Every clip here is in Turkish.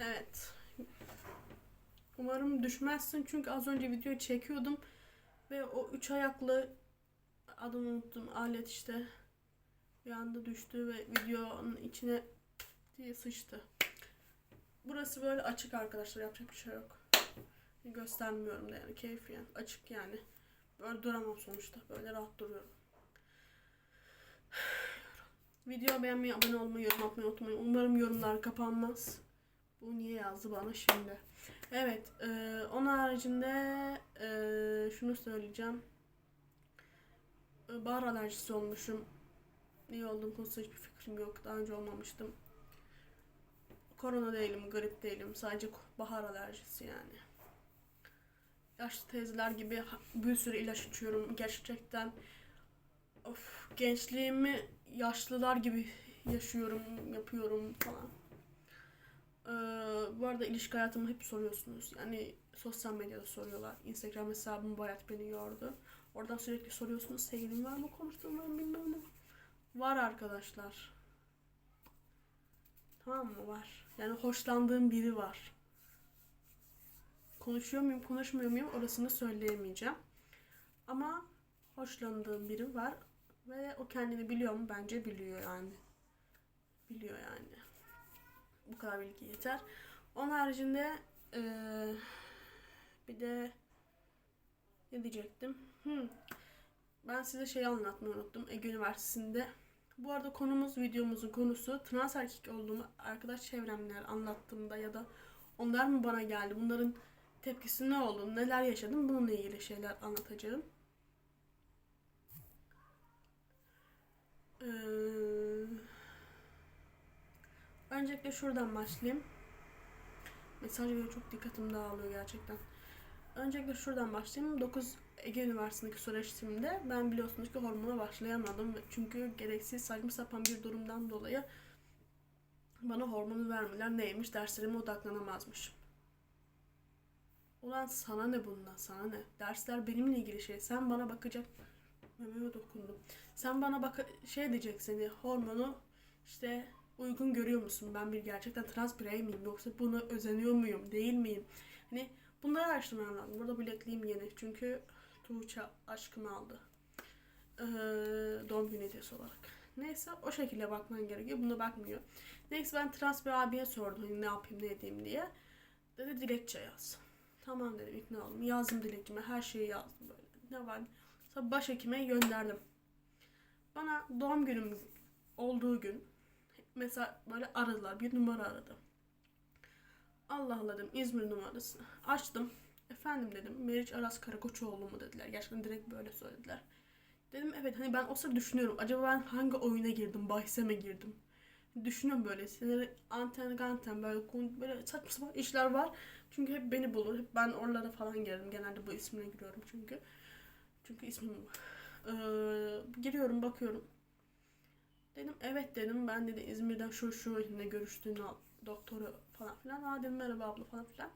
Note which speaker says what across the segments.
Speaker 1: Evet. Umarım düşmezsin çünkü az önce video çekiyordum ve o üç ayaklı adını unuttum alet işte bir anda düştü ve videonun içine diye sıçtı. Burası böyle açık arkadaşlar yapacak bir şey yok. Göstermiyorum da yani keyfiyen açık yani. Böyle duramam sonuçta. Böyle rahat duruyorum. Video beğenmeyi, abone olmayı, yorum atmayı unutmayın. Umarım yorumlar kapanmaz. Bu niye yazdı bana şimdi? Evet, e, onun haricinde e, şunu söyleyeceğim. E, bahar alerjisi olmuşum. Niye olduğum konusunda hiçbir fikrim yok. Daha önce olmamıştım. Korona değilim, grip değilim. Sadece bahar alerjisi yani. Yaşlı teyzeler gibi bir sürü ilaç içiyorum. Gerçekten of, gençliğimi yaşlılar gibi yaşıyorum, yapıyorum falan. Ee, bu arada ilişki hayatımı hep soruyorsunuz. Yani sosyal medyada soruyorlar. Instagram hesabım bu hayat beni yordu. Oradan sürekli soruyorsunuz. Sevgilim var mı? Konuştuğum var mı? Bilmem ne. Var arkadaşlar. Tamam mı? Var. Yani hoşlandığım biri var. Konuşuyor muyum, konuşmuyor muyum orasını söyleyemeyeceğim. Ama hoşlandığım biri var ve o kendini biliyor mu? Bence biliyor yani. Biliyor yani. Bu kadar bilgi yeter. Onun haricinde eee, bir de ne diyecektim? Hmm. Ben size şey anlatmayı unuttum. Ege Üniversitesi'nde. Bu arada konumuz, videomuzun konusu trans erkek olduğumu arkadaş çevremler anlattığımda ya da onlar mı bana geldi, bunların tepkisi ne oldu, neler yaşadım bununla ilgili şeyler anlatacağım. Öncelikle şuradan başlayayım. Mesaj veriyor çok dikkatim dağılıyor gerçekten. Öncelikle şuradan başlayayım. 9 Ege Üniversitesi'ndeki süreçimde ben biliyorsunuz ki hormona başlayamadım. Çünkü gereksiz saçma sapan bir durumdan dolayı bana hormonu vermeler neymiş derslerime odaklanamazmışım. Ulan sana ne bundan sana ne? Dersler benimle ilgili şey. Sen bana bakacak. Mememe dokundum. Sen bana bak şey diyeceksin. hani hormonu işte uygun görüyor musun? Ben bir gerçekten trans birey miyim? Yoksa buna özeniyor muyum? Değil miyim? Hani bunları araştırmam lazım. Burada bilekliğim yeni. Çünkü Tuğçe aşkımı aldı. Ee, doğum günü hediyesi olarak. Neyse o şekilde bakman gerekiyor. Buna bakmıyor. Neyse ben trans bir abiye sordum. Hani ne yapayım ne edeyim diye. Dedi dilekçe yaz. Tamam dedim ikna oldum. Yazdım dilekçeme. Her şeyi yazdım böyle. Ne var? Sonra başhekime gönderdim. Bana doğum günüm olduğu gün mesela böyle aradılar. Bir numara aradı. Allah Allah dedim İzmir numarası. Açtım. Efendim dedim Meriç Aras Karakoçoğlu mu dediler. Gerçekten direkt böyle söylediler. Dedim evet hani ben o sırada düşünüyorum. Acaba ben hangi oyuna girdim? Bahse mi girdim? Düşünüyorum böyle. Sinirli anten ganten böyle, böyle saçma sapan işler var. Çünkü hep beni bulur. Hep ben oralara falan girdim. Genelde bu ismine giriyorum çünkü. Çünkü ismim bu. Ee, giriyorum bakıyorum. Dedim evet dedim ben dedi İzmir'den şu şu ne görüştüğünü doktoru falan filan. Aa dedim merhaba abla falan filan.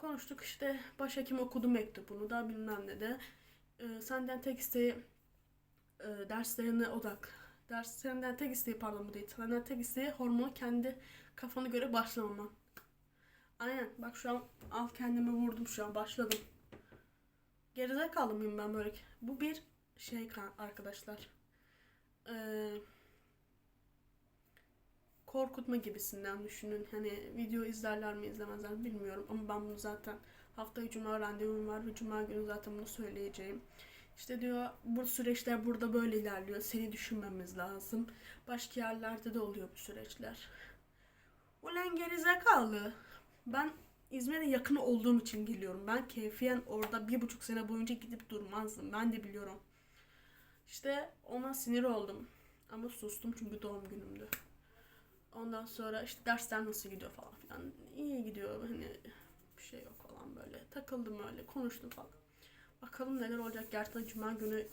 Speaker 1: Konuştuk işte başhekim okudu mektubunu da bilmem ne de. Ee, senden tek isteği e, derslerine odak. Derslerinden tek isteği pardon bu değil. Senden tek isteği hormonu kendi kafana göre başlamaman. Aynen bak şu an al kendime vurdum şu an başladım. Gerizekalı mıyım ben böyle? Bu bir şey arkadaşlar. Ee, korkutma gibisinden düşünün. Hani video izlerler mi izlemezler bilmiyorum ama ben bunu zaten haftaya cuma randevum var ve cuma günü zaten bunu söyleyeceğim. İşte diyor bu süreçler burada böyle ilerliyor. Seni düşünmemiz lazım. Başka yerlerde de oluyor bu süreçler. Ulan gerizekalı. Ben İzmir'e yakın olduğum için geliyorum. Ben keyfiyen orada bir buçuk sene boyunca gidip durmazdım. Ben de biliyorum. İşte ona sinir oldum. Ama sustum çünkü doğum günümdü. Ondan sonra işte dersler nasıl gidiyor falan filan. İyi gidiyor hani bir şey yok falan böyle. Takıldım öyle konuştum falan. Bakalım neler olacak. Gerçekten cuma günü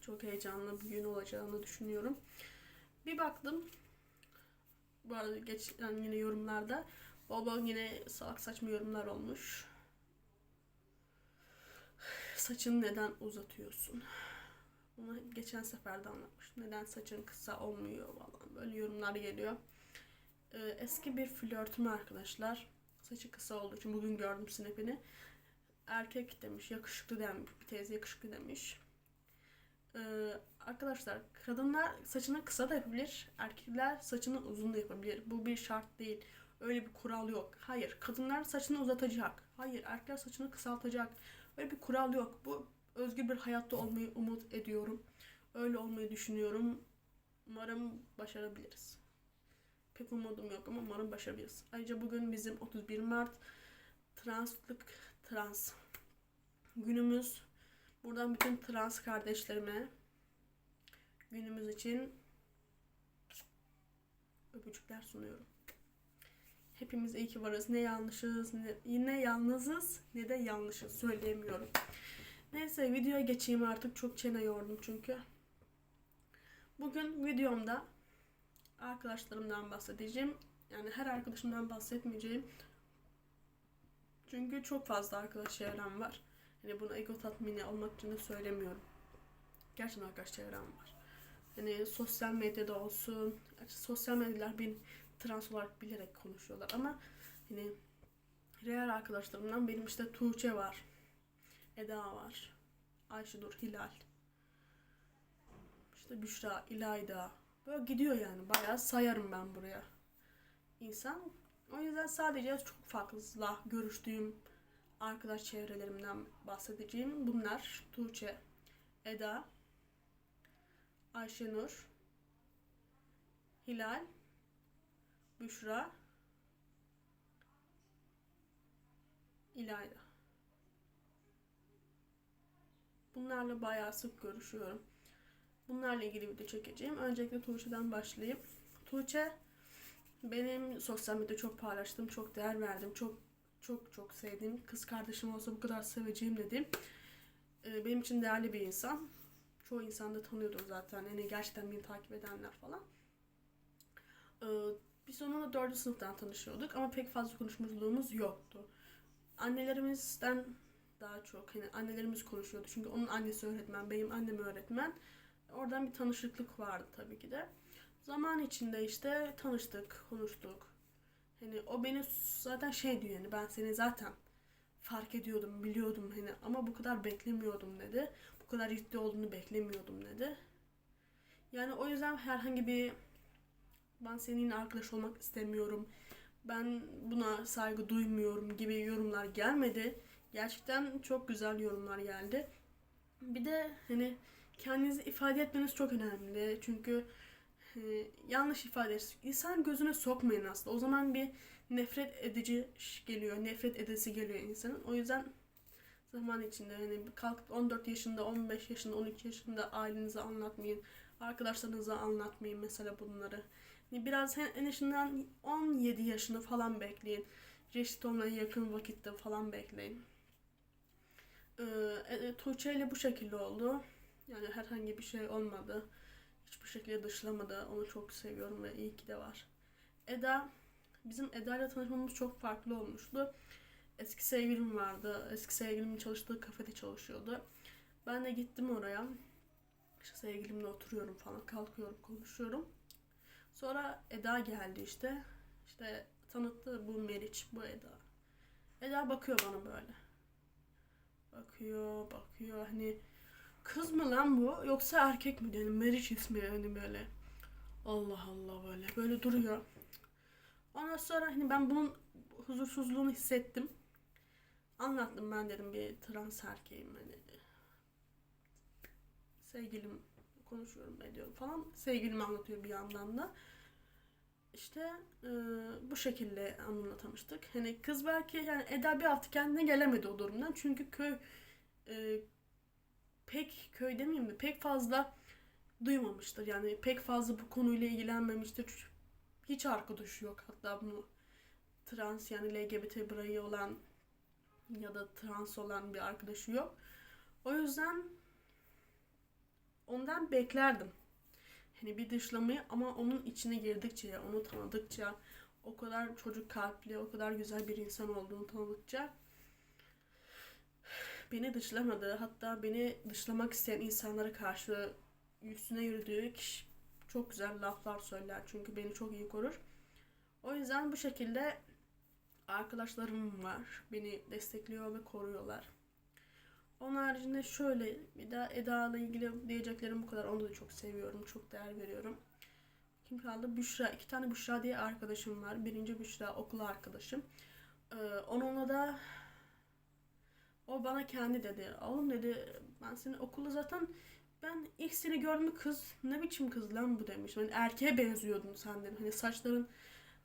Speaker 1: çok heyecanlı bir gün olacağını düşünüyorum. Bir baktım. Bu arada geçen yine yorumlarda bol bol yine salak saçma yorumlar olmuş. Saçını neden uzatıyorsun? Bunu geçen sefer de anlatmıştım. Neden saçın kısa olmuyor falan böyle yorumlar geliyor. Ee, eski bir flörtüm arkadaşlar. Saçı kısa olduğu için bugün gördüm snapini. Erkek demiş, yakışıklı demiş. Bir teyze yakışıklı demiş. Ee, arkadaşlar kadınlar saçını kısa da yapabilir. Erkekler saçını uzun da yapabilir. Bu bir şart değil. Öyle bir kural yok. Hayır. Kadınlar saçını uzatacak. Hayır. Erkekler saçını kısaltacak. Öyle bir kural yok. Bu özgür bir hayatta olmayı umut ediyorum. Öyle olmayı düşünüyorum. Umarım başarabiliriz. Pek umudum yok ama umarım başarabiliriz. Ayrıca bugün bizim 31 Mart translık trans günümüz. Buradan bütün trans kardeşlerime günümüz için öpücükler sunuyorum. Hepimiz iyi ki varız. Ne yanlışız, ne, yine yalnızız ne de yanlışız. Söyleyemiyorum. Neyse videoya geçeyim artık. Çok çene yordum çünkü. Bugün videomda arkadaşlarımdan bahsedeceğim. Yani her arkadaşımdan bahsetmeyeceğim. Çünkü çok fazla arkadaş çevrem var. Hani bunu ego tatmini olmak için de söylemiyorum. Gerçekten arkadaş çevrem var. Hani sosyal medyada olsun. Sosyal medyalar bir trans olarak bilerek konuşuyorlar ama hani real arkadaşlarımdan benim işte Tuğçe var. Eda var. Ayşenur Hilal. İşte Büşra, İlayda. Böyle gidiyor yani. Bayağı sayarım ben buraya. İnsan. O yüzden sadece çok fazla görüştüğüm arkadaş çevrelerimden bahsedeceğim. Bunlar Tuğçe, Eda, Ayşenur, Hilal, Büşra, İlayda. Bunlarla bayağı sık görüşüyorum. Bunlarla ilgili video çekeceğim. Öncelikle Tuğçe'den başlayayım. Tuğçe benim sosyal medyada çok paylaştım, çok değer verdim, çok çok çok sevdiğim, kız kardeşim olsa bu kadar seveceğim dedim. Ee, benim için değerli bir insan. Çoğu insan da tanıyordur zaten. Yani gerçekten beni takip edenler falan. Ee, biz onunla dördüncü sınıftan tanışıyorduk ama pek fazla konuşmuşluğumuz yoktu. Annelerimizden daha çok hani annelerimiz konuşuyordu. Çünkü onun annesi öğretmen, benim annem öğretmen. Oradan bir tanışıklık vardı tabii ki de. Zaman içinde işte tanıştık, konuştuk. Hani o beni zaten şey diyor yani ben seni zaten fark ediyordum, biliyordum hani ama bu kadar beklemiyordum dedi. Bu kadar ciddi olduğunu beklemiyordum dedi. Yani o yüzden herhangi bir ben senin arkadaş olmak istemiyorum. Ben buna saygı duymuyorum gibi yorumlar gelmedi. Gerçekten çok güzel yorumlar geldi. Bir de hani kendinizi ifade etmeniz çok önemli. Çünkü e, yanlış ifade insan gözüne sokmayın aslında. O zaman bir nefret edici geliyor, nefret edesi geliyor insanın. O yüzden zaman içinde hani kalkıp 14 yaşında, 15 yaşında, 12 yaşında ailenize anlatmayın. Arkadaşlarınıza anlatmayın mesela bunları. Yani biraz en azından 17 yaşını falan bekleyin. Reşit olmaya yakın vakitte falan bekleyin. Ee, e, Tuğçe ile bu şekilde oldu. Yani herhangi bir şey olmadı. Hiçbir şekilde dışlamadı. Onu çok seviyorum ve iyi ki de var. Eda, bizim Eda ile tanışmamız çok farklı olmuştu. Eski sevgilim vardı. Eski sevgilimin çalıştığı kafede çalışıyordu. Ben de gittim oraya. İşte sevgilimle oturuyorum falan. Kalkıyorum, konuşuyorum. Sonra Eda geldi işte. İşte tanıttı bu Meriç, bu Eda. Eda bakıyor bana böyle. Bakıyor, bakıyor. Hani kız mı lan bu yoksa erkek mi? Yani Meriç ismi hani böyle. Allah Allah böyle. Böyle duruyor. Ondan sonra hani ben bunun huzursuzluğunu hissettim. Anlattım ben dedim bir trans erkeğim hani. Sevgilim konuşuyorum ediyorum falan. Sevgilimi anlatıyor bir yandan da. İşte e, bu şekilde onunla tanıştık. Hani kız belki yani Eda bir hafta kendine gelemedi o durumdan. Çünkü köy e, pek köy demeyeyim de pek fazla duymamıştır. Yani pek fazla bu konuyla ilgilenmemiştir. Hiç arkadaşı yok hatta bunu trans yani LGBT bireyi olan ya da trans olan bir arkadaşı yok. O yüzden ondan beklerdim. Hani bir dışlamayı ama onun içine girdikçe, onu tanıdıkça, o kadar çocuk kalpli, o kadar güzel bir insan olduğunu tanıdıkça beni dışlamadı. Hatta beni dışlamak isteyen insanlara karşı üstüne yürüdüğü kişi çok güzel laflar söyler. Çünkü beni çok iyi korur. O yüzden bu şekilde arkadaşlarım var. Beni destekliyor ve koruyorlar. Onun haricinde şöyle bir daha Eda ile ilgili diyeceklerim bu kadar. Onu da çok seviyorum. Çok değer veriyorum. Kim kaldı? Büşra. İki tane Büşra diye arkadaşım var. Birinci Büşra okul arkadaşım. Ee, onunla da o bana kendi dedi. Oğlum dedi ben seni okulda zaten ben ilk seni gördüm kız ne biçim kız lan bu demiş. Hani erkeğe benziyordun sen dedim. Hani saçların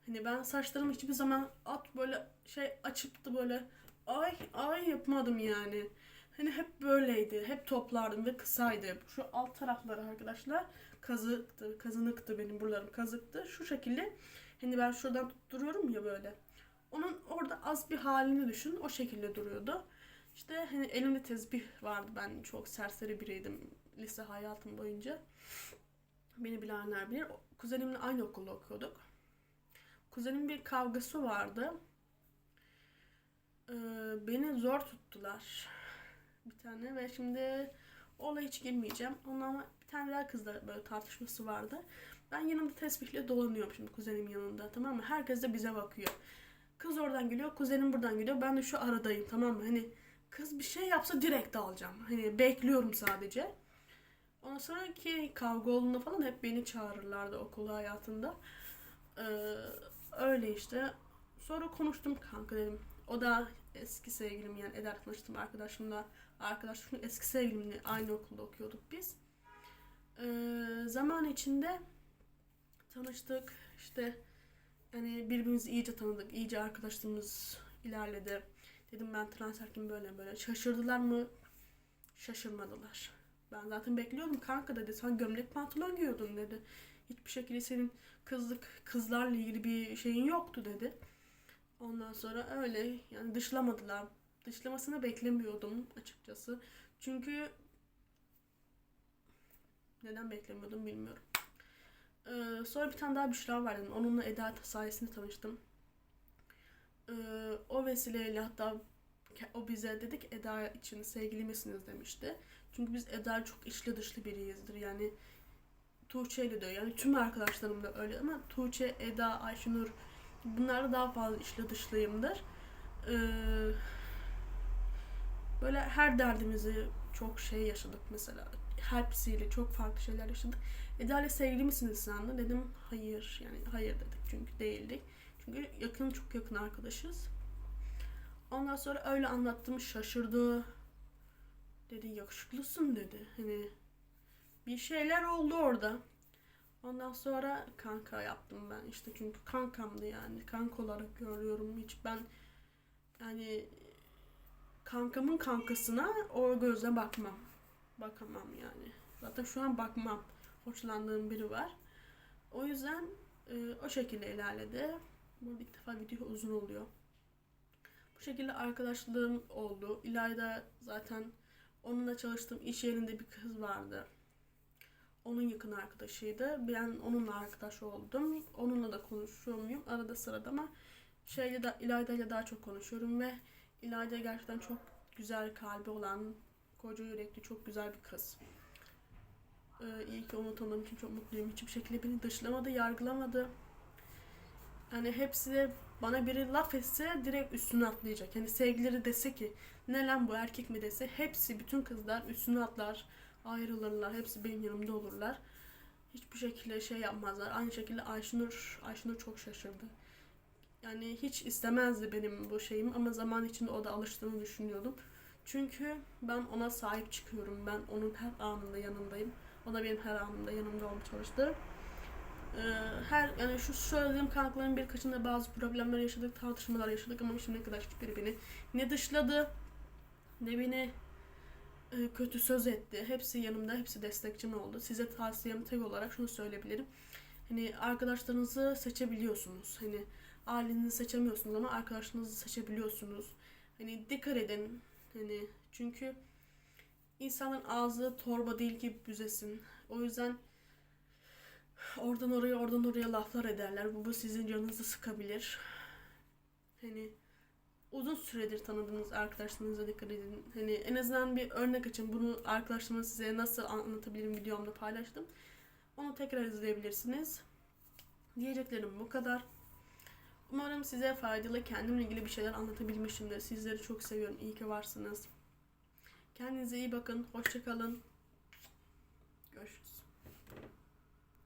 Speaker 1: hani ben saçlarımı hiçbir zaman at böyle şey açıp da böyle ay ay yapmadım yani. Hani hep böyleydi. Hep toplardım ve kısaydı. Şu alt tarafları arkadaşlar kazıktı. Kazınıktı benim buralarım kazıktı. Şu şekilde hani ben şuradan tutturuyorum ya böyle. Onun orada az bir halini düşün. O şekilde duruyordu. İşte hani elimde tezbih vardı. Ben çok serseri biriydim lise hayatım boyunca. Beni bilenler bilir. Kuzenimle aynı okulda okuyorduk. Kuzenim bir kavgası vardı. Ee, beni zor tuttular. Bir tane ve şimdi olaya hiç girmeyeceğim. Ondan bir tane daha kızla böyle tartışması vardı. Ben yanımda tesbihle dolanıyorum şimdi kuzenim yanında tamam mı? Herkes de bize bakıyor. Kız oradan geliyor, kuzenim buradan geliyor. Ben de şu aradayım tamam mı? Hani kız bir şey yapsa direkt alacağım. Hani bekliyorum sadece. Ondan sonra ki kavga olduğunda falan hep beni çağırırlardı okul hayatında. Ee, öyle işte. Sonra konuştum kanka dedim. O da eski sevgilim yani Eder tanıştım arkadaşımla. Arkadaşım eski sevgilimle aynı okulda okuyorduk biz. Ee, zaman içinde tanıştık. İşte yani birbirimizi iyice tanıdık. iyice arkadaşlığımız ilerledi. Dedim ben trans böyle böyle. Şaşırdılar mı? Şaşırmadılar. Ben zaten bekliyordum kanka dedi. Sen gömlek pantolon giyiyordun dedi. Hiçbir şekilde senin kızlık kızlarla ilgili bir şeyin yoktu dedi. Ondan sonra öyle yani dışlamadılar. Dışlamasını beklemiyordum açıkçası. Çünkü neden beklemiyordum bilmiyorum. Ee, sonra bir tane daha Büşra vardı. Onunla Eda sayesinde tanıştım. Ee, o vesileyle hatta o bize dedik Eda için sevgili misiniz demişti. Çünkü biz Eda çok içli dışlı biriyizdir. Yani Tuğçe ile de yani tüm arkadaşlarım da öyle ama Tuğçe, Eda, Ayşenur bunlarla daha fazla içli dışlıyımdır. Ee, böyle her derdimizi çok şey yaşadık mesela. Hepsiyle çok farklı şeyler yaşadık. Eda ile sevgili misiniz sen de? Dedim hayır yani hayır dedik çünkü değildik. Çünkü yakın çok yakın arkadaşız. Ondan sonra öyle anlattım şaşırdı. Dedi yakışıklısın dedi. Hani bir şeyler oldu orada. Ondan sonra kanka yaptım ben işte çünkü kankamdı yani. Kanka olarak görüyorum hiç ben yani kankamın kankasına o gözle bakmam. Bakamam yani. Zaten şu an bakmam. Hoşlandığım biri var. O yüzden e, o şekilde ilerledi. Bu ilk defa video uzun oluyor. Bu şekilde arkadaşlığım oldu. İlayda zaten onunla çalıştığım iş yerinde bir kız vardı. Onun yakın arkadaşıydı. Ben onunla arkadaş oldum. Onunla da konuşuyor muyum? Arada sırada ama şeyle de İlayda ile daha çok konuşuyorum ve İlayda gerçekten çok güzel kalbi olan, koca yürekli, çok güzel bir kız. Ee, iyi ki onu tanıdığım için çok mutluyum. Hiçbir şekilde beni dışlamadı, yargılamadı. Yani hepsi de bana biri laf etse direkt üstüne atlayacak. Yani sevgileri dese ki ne lan bu erkek mi dese hepsi bütün kızlar üstüne atlar ayrılırlar. Hepsi benim yanımda olurlar. Hiçbir şekilde şey yapmazlar. Aynı şekilde Ayşenur, Ayşenur çok şaşırdı. Yani hiç istemezdi benim bu şeyim ama zaman içinde o da alıştığını düşünüyordum. Çünkü ben ona sahip çıkıyorum. Ben onun her anında yanındayım. O da benim her anında yanımda olmaya çalıştı. Ee, her yani şu söylediğim kankaların birkaçında bazı problemler yaşadık, tartışmalar yaşadık ama şimdiye kadar hiçbiri beni ne dışladı ne beni e, kötü söz etti. Hepsi yanımda, hepsi destekçim oldu. Size tavsiyem tek olarak şunu söyleyebilirim. Hani arkadaşlarınızı seçebiliyorsunuz. Hani ailenizi seçemiyorsunuz ama arkadaşlarınızı seçebiliyorsunuz. Hani dikkat edin. Hani çünkü insanın ağzı torba değil ki büzesin. O yüzden oradan oraya oradan oraya laflar ederler. Bu, bu sizin canınızı sıkabilir. Hani uzun süredir tanıdığınız arkadaşlarınıza dikkat edin. Hani en azından bir örnek açın. Bunu arkadaşlarıma size nasıl anlatabilirim videomda paylaştım. Onu tekrar izleyebilirsiniz. Diyeceklerim bu kadar. Umarım size faydalı, kendimle ilgili bir şeyler anlatabilmişimdir. Sizleri çok seviyorum. İyi ki varsınız. Kendinize iyi bakın. Hoşça kalın.